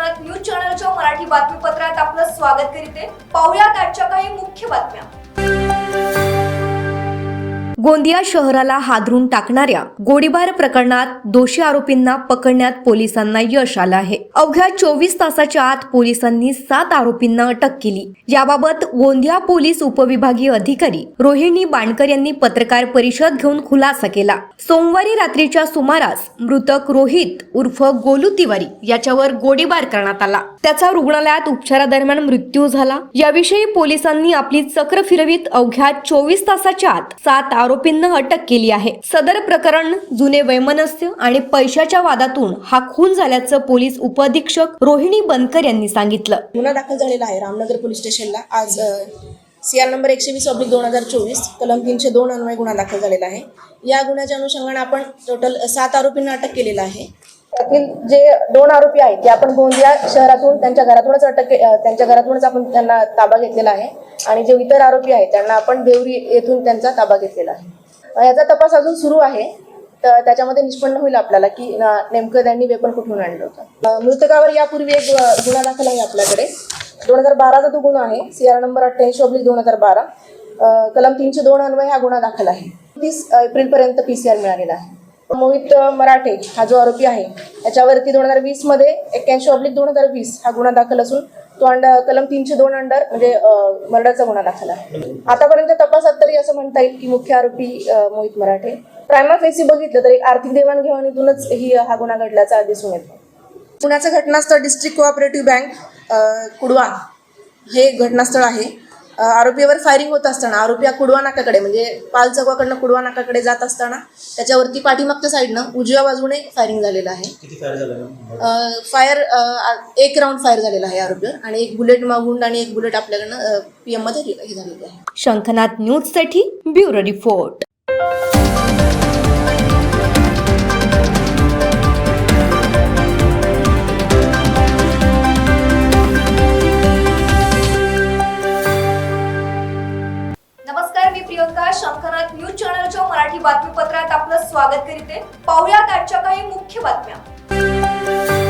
Shankhnath news चॅनलच्या मराठी बातमीपत्रात आपलं स्वागत करीते. पाहुयात आजच्या काही मुख्य बातम्या. गोंदिया शहराला हादरून टाकणाऱ्या गोळीबार प्रकरणात दोषी आरोपींना पकडण्यात पोलिसांना यश आलं आहे. अवघ्या चोवीस तासाच्या आत पोलिसांनी सात आरोपींना अटक केली. याबाबत गोंदिया पोलीस उपविभागीय अधिकारी रोहिणी बाणकर यांनी पत्रकार परिषद घेऊन खुलासा केला. सोमवारी रात्रीच्या सुमारास मृतक रोहित उर्फ गोलू तिवारी याच्यावर गोळीबार करण्यात आला. त्याचा रुग्णालयात उपचारादरम्यान मृत्यू झाला. याविषयी पोलिसांनी आपली चक्र फिरवीत अवघ्या चोवीस तासाच्या आत सात आरोपींना अटक केली आहे. सदर प्रकरण जुने वैमनस्य आणि पैशाच्या वादातून हा खून झाल्याचं पोलीस उपअधीक्षक रोहिणी बनकर यांनी सांगितलं. गुन्हा दाखल झालेला आहे रामनगर पोलीस स्टेशनला. आज सी आर नंबर एकशे वीस ऑब्लिक दोन हजार चोवीस कलम तीनशे दोन अन्वय गुन्हा दाखल झालेला आहे. या गुन्ह्याच्या अनुषंगाने आपण टोटल सात आरोपींना अटक केलेलं आहे. त्यातील जे दोन आरोपी आहेत ते आपण गोंदिया शहरातून त्यांच्या घरातूनच अटक त्यांच्या घरातूनच आपण त्यांना ताबा घेतलेला आहे. आणि जे इतर आरोपी आहेत त्यांना आपण देवरी येथून त्यांचा ताबा घेतलेला आहे. याचा तपास अजून सुरू आहे. तर त्याच्यामध्ये निष्पन्न होईल आपल्याला की नेमकं त्यांनी वेपन कुठून आणलं होतं. मृतकावर यापूर्वी एक गुन्हा दाखल आहे आपल्याकडे. दोन हजार बाराचा तो गुन्हा आहे सी आर नंबर अठ्ठ्याऐंशी ऑब्लिक दोन हजार बारा कलम तीनशे दोन अन्वय हा गुन्हा दाखल आहे. तीस एप्रिलपर्यंत पी सी आर मिळालेला आहे. मोहित मराठे हा जो आरोपी आहे त्याच्यावरती दोन हजार वीसमध्ये एक्क्याऐंशी ऑब्लिक दोन हजार वीस हा गुन्हा दाखल असून तो अंडर कलम तीनशे दोन अंडर म्हणजे मर्डरचा गुन्हा दाखल आहे. आतापर्यंत तपासात तरी असं म्हणता येईल की मुख्य आरोपी मोहित मराठे. प्रायमा फेसी बघितलं तर एक आर्थिक देवाणघेवाणीतूनच ही हा गुन्हा घडल्याचा दिसून येतो पुण्याचं घटनास्थळ डिस्ट्रिक्ट कोऑपरेटिव्ह बँक कुडवा कुडवान हे घटनास्थळ आहे. आरोपीवर फायरिंग होत असताना आरोपी हा कुडवा नाकाकडे म्हणजे पाल चौकाकडनं कुडवा नाकाकडे जात असताना त्याच्यावरती पाठीमागच्या साईडनं उजव्या बाजूने फायरिंग झालेलं आहे. किती फायर एक राऊंड फायर झालेला आहे आरोपीवर आणि एक बुलेट मागून आणि एक बुलेट आपल्याकडनं पी मध्ये हे झालेली आहे. शंखनाथ न्यूजसाठी bureau report. Priyanka Shankarnath news चॅनलच्या मराठी बातमीपत्रात आपलं स्वागत करीते. पाहुयात आजच्या काही मुख्य बातम्या.